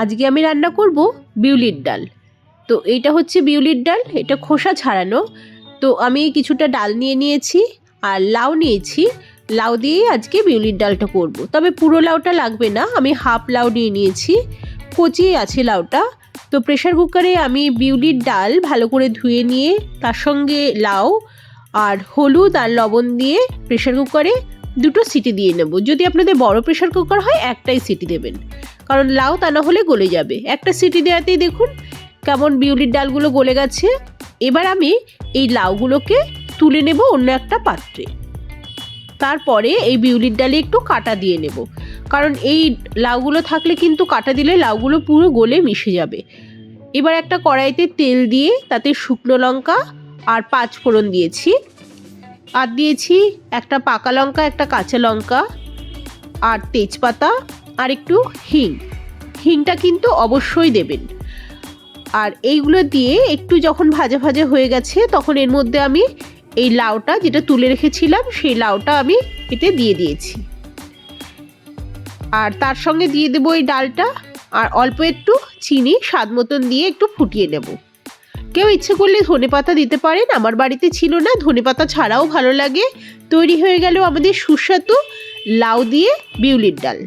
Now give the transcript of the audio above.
আজকে আমি রান্না করব বিউলির ডাল। তো এইটা হচ্ছে বিউলির ডাল, এটা খোসা ছাড়ানো। তো আমি কিছুটা ডাল নিয়ে নিয়েছি আর লাউ নিয়েছি। লাউ দিয়ে আজকে বিউলির ডালটা করব। তবে পুরো লাউটা লাগবে না, আমি হাফ লাউ নিয়ে নিয়েছি। কচি আছে লাউটা। তো প্রেশার কুকারে আমি বিউলির ডাল ভালো করে ধুয়ে নিয়ে তার সঙ্গে লাউ আর হলুদ আর লবণ দিয়ে প্রেশার কুকারে দুটো সিটি দিয়ে নেব। যদি আপনাদের বড় প্রেশার কুকার হয়, একটাই সিটি দেবেন। কারণ লাউ তা না হলে গলে যাবে। একটা সিটি দেওয়াতেই দেখুন কেমন বিউলির ডালগুলো গলে গেছে। এবার আমি এই লাউগুলোকে তুলে নেব অন্য একটা পাত্রে। তারপরে এই বিউলির ডালে একটু কাটা দিয়ে নেব। কারণ এই লাউগুলো থাকলে কিন্তু কাটা দিলে লাউগুলো পুরো গলে মিশে যাবে। এবার একটা কড়াইতে তেল দিয়ে তাতে শুকনো লঙ্কা আর পাঁচ ফোড়ন দিয়েছি। আর দিয়েছি একটা পাকা লঙ্কা, একটা কাঁচা লঙ্কা, আর তেজপাতা, আর একটু হিং। হিংটা কিন্তু অবশ্যই দেবেন। আর এইগুলো দিয়ে একটু যখন ভাজা ভাজা হয়ে গেছে, তখন এর মধ্যে আমি এই লাউটা যেটা তুলে রেখেছিলাম, সেই লাউটা আমি এতে দিয়ে দিয়েছি। আর তার সঙ্গে দিয়ে দেবো এই ডালটা, আর অল্প একটু চিনি, স্বাদ মতন দিয়ে একটু ফুটিয়ে নেব। কেউ ইচ্ছে করলে ধনে পাতা দিতে পারেন। আমার বাড়িতে ছিল না, ধনে পাতা ছাড়াও ভালো লাগে। তৈরি হয়ে গেল আমাদের সুস্বাদু লাউ দিয়ে বিউলির ডাল।